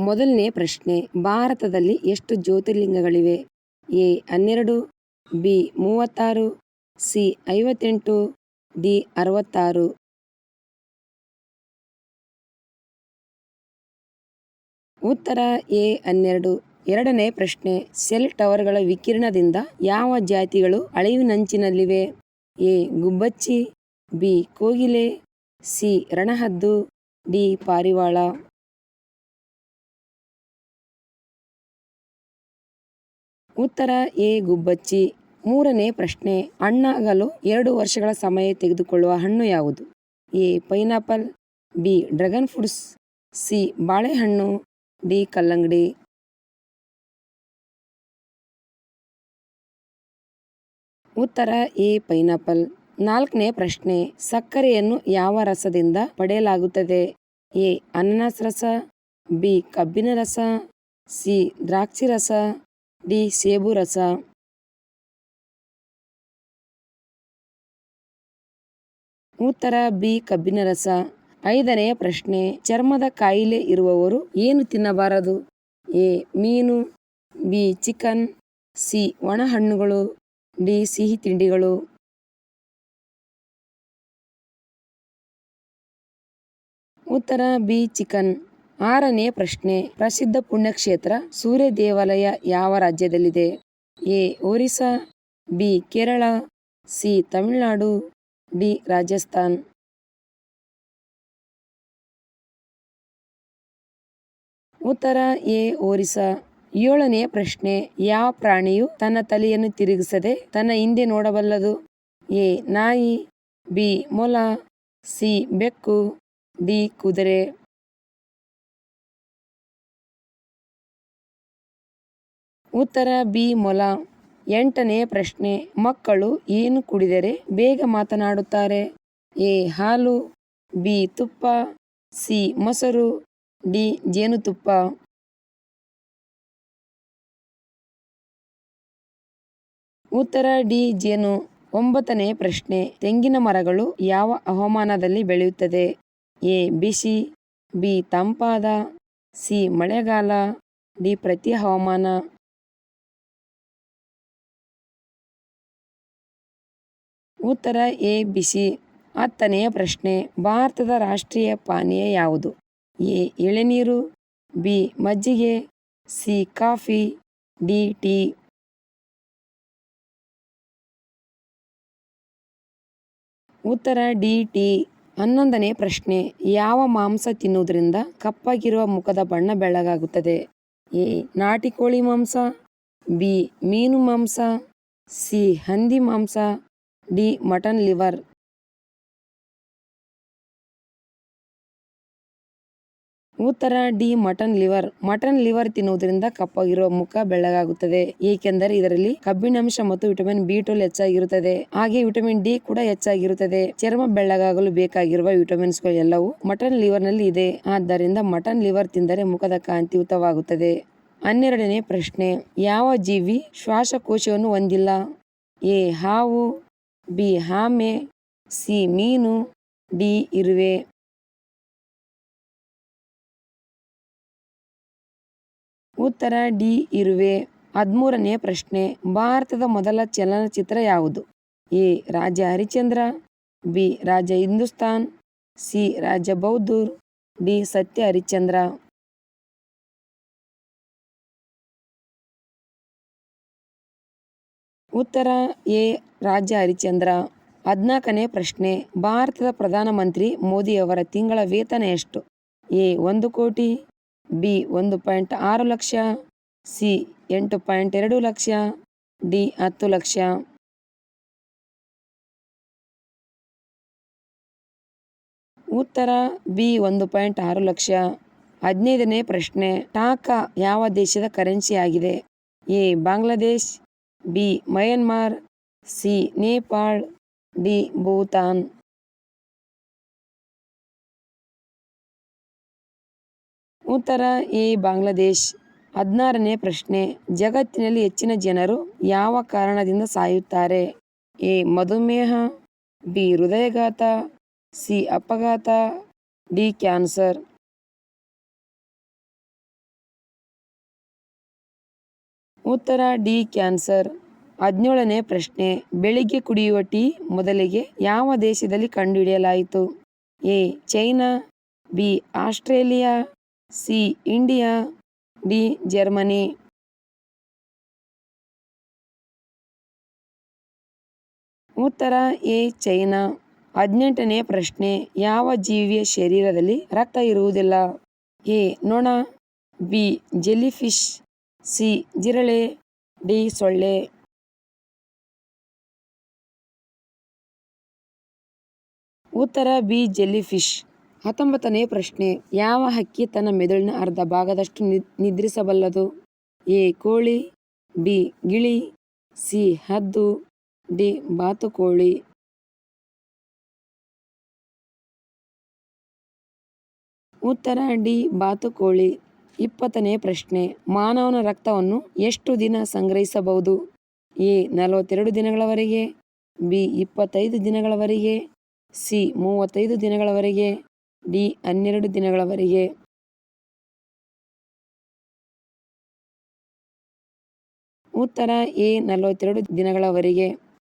ಮೊದಲನೇ ಪ್ರಶ್ನೆ, ಭಾರತದಲ್ಲಿ ಎಷ್ಟು ಜ್ಯೋತಿರ್ಲಿಂಗಗಳಿವೆ? ಎ, ಹನ್ನೆರಡು, ಬಿ, ಮೂವತ್ತಾರು, ಸಿ, ಐವತ್ತೆಂಟು, ಡಿ, ಅರವತ್ತಾರು. ಉತ್ತರ, ಎ, ಹನ್ನೆರಡು. ಎರಡನೇ ಪ್ರಶ್ನೆ, ಸೆಲ್ ಟವರ್ಗಳ ವಿಕಿರಣದಿಂದ ಯಾವ ಜಾತಿಗಳು ಅಳಿವಿನಂಚಿನಲ್ಲಿವೆ ಎ, ಗುಬ್ಬಚ್ಚಿ, ಬಿ, ಕೋಗಿಲೆ, ಸಿ, ರಣಹದ್ದು, ಡಿ, ಪಾರಿವಾಳ. ಉತ್ತರ, ಎ, ಗುಬ್ಬಚ್ಚಿ. ಮೂರನೇ ಪ್ರಶ್ನೆ, ಹಣ್ಣಾಗಲು ಎರಡು ವರ್ಷಗಳ ಸಮಯ ತೆಗೆದುಕೊಳ್ಳುವ ಹಣ್ಣು ಯಾವುದು? A, pineapple, B, dragon fruits, C, ಬಾಳೆಹಣ್ಣು, ಡಿ, ಕಲ್ಲಂಗಡಿ. ಉತ್ತರ, ಎ, ಪೈನಾಪಲ್. ನಾಲ್ಕನೇ ಪ್ರಶ್ನೆ, ಸಕ್ಕರೆಯನ್ನು ಯಾವ ರಸದಿಂದ ಪಡೆಯಲಾಗುತ್ತದೆ? ಎ, ಅನಾನಸ್ ರಸ, ಬಿ, ಕಬ್ಬಿನ ರಸ, ಸಿ, ದ್ರಾಕ್ಷಿ ರಸ ಡಿ ಸೇಬು ರಸ ಉತ್ತರ ಬಿ ಕಬ್ಬಿನ ರಸ ಐದನೆಯ ಪ್ರಶ್ನೆ ಚರ್ಮದ ಕಾಯಿಲೆ ಇರುವವರು ಏನು ತಿನ್ನಬಾರದು ಎ ಮೀನು ಬಿ ಚಿಕನ್ ಸಿ ಒಣ ಹಣ್ಣುಗಳು ಡಿ ಸಿಹಿ ತಿಂಡಿಗಳು ಉತ್ತರ ಬಿ ಚಿಕನ್ ಆರನೇ ಪ್ರಶ್ನೆ, ಪ್ರಸಿದ್ಧ ಪುಣ್ಯಕ್ಷೇತ್ರ ಸೂರ್ಯ ದೇವಾಲಯ ಯಾವ ರಾಜ್ಯದಲ್ಲಿದೆ? A, Orissa, B, Kerala, C, Tamil Nadu, D, Rajasthan. ಉತ್ತರ, ಎ, ಒರಿಸ್ಸಾ. ಏಳನೆಯ ಪ್ರಶ್ನೆ, ಯಾವ ಪ್ರಾಣಿಯು ತನ್ನ ತಲೆಯನ್ನು ತಿರುಗಿಸದೆ ತನ್ನ ಹಿಂದೆ ನೋಡಬಲ್ಲದು? ಎ, ನಾಯಿ, ಬಿ, ಮೊಲ, ಸಿ, ಬೆಕ್ಕು, ಡಿ, ಕುದುರೆ. ಉತ್ತರ ಬಿ ಮೊಲ. ಎಂಟನೇ ಪ್ರಶ್ನೆ, ಮಕ್ಕಳು ಏನು ಕುಡಿದರೆ ಬೇಗ ಮಾತನಾಡುತ್ತಾರೆ? ಎ, ಹಾಲು, ಬಿ, ತುಪ್ಪ, ಸಿ, ಮೊಸರು, ಡಿ, ಜೇನುತುಪ್ಪ. ಉತ್ತರ ಡಿ, ಜೇನು. ಒಂಬತ್ತನೇ ಪ್ರಶ್ನೆ, ತೆಂಗಿನ ಮರಗಳು ಯಾವ ಹವಾಮಾನದಲ್ಲಿ ಬೆಳೆಯುತ್ತದೆ? ಎ, ಬಿಸಿ, ಬಿ, ತಂಪಾದ, ಸಿ, ಮಳೆಗಾಲ, ಡಿ, ಪ್ರತಿ ಹವಾಮಾನ. ಉತ್ತರ ಎ ಬಿಸಿ ಹತ್ತನೆಯ ಪ್ರಶ್ನೆ, ಭಾರತದ ರಾಷ್ಟ್ರೀಯ ಪಾನೀಯ ಯಾವುದು? ಎ, ಎಳೆನೀರು, ಬಿ, ಮಜ್ಜಿಗೆ, ಸಿ, ಕಾಫಿ, ಡಿ, ಟೀ. ಉತ್ತರ ಡಿ, ಟಿ. ಹನ್ನೊಂದನೇ ಪ್ರಶ್ನೆ, ಯಾವ ಮಾಂಸ ತಿನ್ನುವುದರಿಂದ ಕಪ್ಪಾಗಿರುವ ಮುಖದ ಬಣ್ಣ ಬೆಳ್ಳಗಾಗುತ್ತದೆ? ಎ, ನಾಟಿ ಕೋಳಿ ಮಾಂಸ, ಬಿ, ಮೀನು ಮಾಂಸ, ಸಿ, ಹಂದಿ ಮಾಂಸ ಡಿ ಮಟನ್ ಲಿವರ್. ಉತ್ತರ D mutton liver. Mutton liver ತಿನ್ನುವುದರಿಂದ ಕಪ್ಪಾಗಿರುವ ಮುಖ ಬೆಳ್ಳಗಾಗುತ್ತದೆ. ಏಕೆಂದರೆ ಇದರಲ್ಲಿ ಕಬ್ಬಿಣಾಂಶ ಮತ್ತು ವಿಟಮಿನ್ ಬಿ ಟೋಲ್ ಹೆಚ್ಚಾಗಿರುತ್ತದೆ. ಹಾಗೆ ವಿಟಮಿನ್ ಡಿ ಕೂಡ ಹೆಚ್ಚಾಗಿರುತ್ತದೆ. ಚರ್ಮ ಬೆಳ್ಳಗಾಗಲು ಬೇಕಾಗಿರುವ ವಿಟಮಿನ್ಸ್ಗಳು ಎಲ್ಲವೂ ಮಟನ್ ಲಿವರ್ನಲ್ಲಿ ಇದೆ. ಆದ್ದರಿಂದ ಮಟನ್ ಲಿವರ್ ತಿಂದರೆ ಮುಖದ ಕಾಂತಿಯುತವಾಗುತ್ತದೆ ಹನ್ನೆರಡನೇ ಪ್ರಶ್ನೆ. ಯಾವ ಜೀವಿ ಶ್ವಾಸಕೋಶವನ್ನು ಹೊಂದಿಲ್ಲ? ಎ ಹಾವು ಬಿ ಹಾಮೆ, ಸಿ ಮೀನು, ಡಿ ಇರುವೆ. ಉತ್ತರ, ಡಿ ಇರುವೆ. ಹದಿಮೂರನೇ ಪ್ರಶ್ನೆ, ಭಾರತದ ಮೊದಲ ಚಲನಚಿತ್ರ ಯಾವುದು? A, Raja Harishchandra, B, Raja Hindustan, C, Raja ಬೌದ್ಧೂರ್, D, Satya Harishchandra. ಉತ್ತರ ಎ ರಾಜ್ಯ ಹರಿಶ್ಚಂದ್ರ ಹದಿನಾಲ್ಕನೇ ಪ್ರಶ್ನೆ, ಭಾರತದ ಪ್ರಧಾನಮಂತ್ರಿ ಮೋದಿಯವರ ತಿಂಗಳ ವೇತನ ಎಷ್ಟು? ಎ, ಒಂದು ಕೋಟಿ, ಬಿ, ಒಂದು ಪಾಯಿಂಟ್ ಆರು ಲಕ್ಷ, ಸಿ, ಎಂಟು ಪಾಯಿಂಟ್ ಎರಡು ಲಕ್ಷ, ಡಿ, ಹತ್ತು ಲಕ್ಷ. ಉತ್ತರ, ಬಿ, ಒಂದು ಪಾಯಿಂಟ್ ಆರು ಲಕ್ಷ. ಹದಿನೈದನೇ ಪ್ರಶ್ನೆ, ಟಾಕಾ ಯಾವ ದೇಶದ ಕರೆನ್ಸಿ ಆಗಿದೆ? A, Bangladesh B. Myanmar, C. Nepal, D. Bhutan. ಉತ್ತರ ಎ. ಬಾಂಗ್ಲಾದೇಶ್. ಹದಿನಾರನೇ ಪ್ರಶ್ನೆ. ಜಗತ್ತಿನಲ್ಲಿ ಹೆಚ್ಚಿನ ಜನರು ಯಾವ ಕಾರಣದಿಂದ ಸಾಯುತ್ತಾರೆ? ಎ. ಮಧುಮೇಹ, ಬಿ. ಹೃದಯಘಾತ, ಸಿ. ಅಪಘಾತ, ಡಿ. ಕ್ಯಾನ್ಸರ್. ಉತ್ತರ ಡಿ ಕ್ಯಾನ್ಸರ್. ಹದಿನೇಳನೇ ಪ್ರಶ್ನೆ, ಬೆಳಿಗ್ಗೆ ಕುಡಿಯುವ ಟೀ ಮೊದಲಿಗೆ ಯಾವ ದೇಶದಲ್ಲಿ ಕಂಡುಹಿಡಿಯಲಾಯಿತು? A, China, B, Australia, C, India, D, Germany. ಉತ್ತರ ಎ, ಚೈನಾ. ಹದಿನೆಂಟನೇ ಪ್ರಶ್ನೆ, ಯಾವ ಜೀವಿಯ ಶರೀರದಲ್ಲಿ ರಕ್ತ ಇರುವುದಿಲ್ಲ? ಎ, ನೊಣ, ಬಿ, ಜೆಲ್ಲಿಫಿಶ್. ಸಿ ಜಿರಳೆ, ಡಿ ಸೊಳ್ಳೆ. ಉತ್ತರ, ಬಿ ಜೆಲ್ಲಿಫಿಶ್. ಹತ್ತೊಂಬತ್ತನೇ ಪ್ರಶ್ನೆ, ಯಾವ ಹಕ್ಕಿ ತನ್ನ ಮೆದುಳಿನ ಅರ್ಧ ಭಾಗದಷ್ಟು ನಿದ್ರಿಸಬಲ್ಲದು? ಎ, ಕೋಳಿ, ಬಿ, ಗಿಳಿ, ಸಿ, ಹದ್ದು, ಡಿ, ಬಾತುಕೋಳಿ. ಉತ್ತರ, ಡಿ, ಬಾತುಕೋಳಿ. ಇಪ್ಪತ್ತನೇ ಪ್ರಶ್ನೆ, ಮಾನವನ ರಕ್ತವನ್ನು ಎಷ್ಟು ದಿನ ಸಂಗ್ರಹಿಸಬಹುದು? ಎ, ನಲವತ್ತೆರಡು ದಿನಗಳವರೆಗೆ, ಬಿ, ಇಪ್ಪತ್ತೈದು ದಿನಗಳವರೆಗೆ, ಸಿ, ಮೂವತ್ತೈದು ದಿನಗಳವರೆಗೆ, ಡಿ, ಹನ್ನೆರಡು ದಿನಗಳವರೆಗೆ. ಉತ್ತರ, ಎ, ನಲವತ್ತೆರಡು ದಿನಗಳವರೆಗೆ.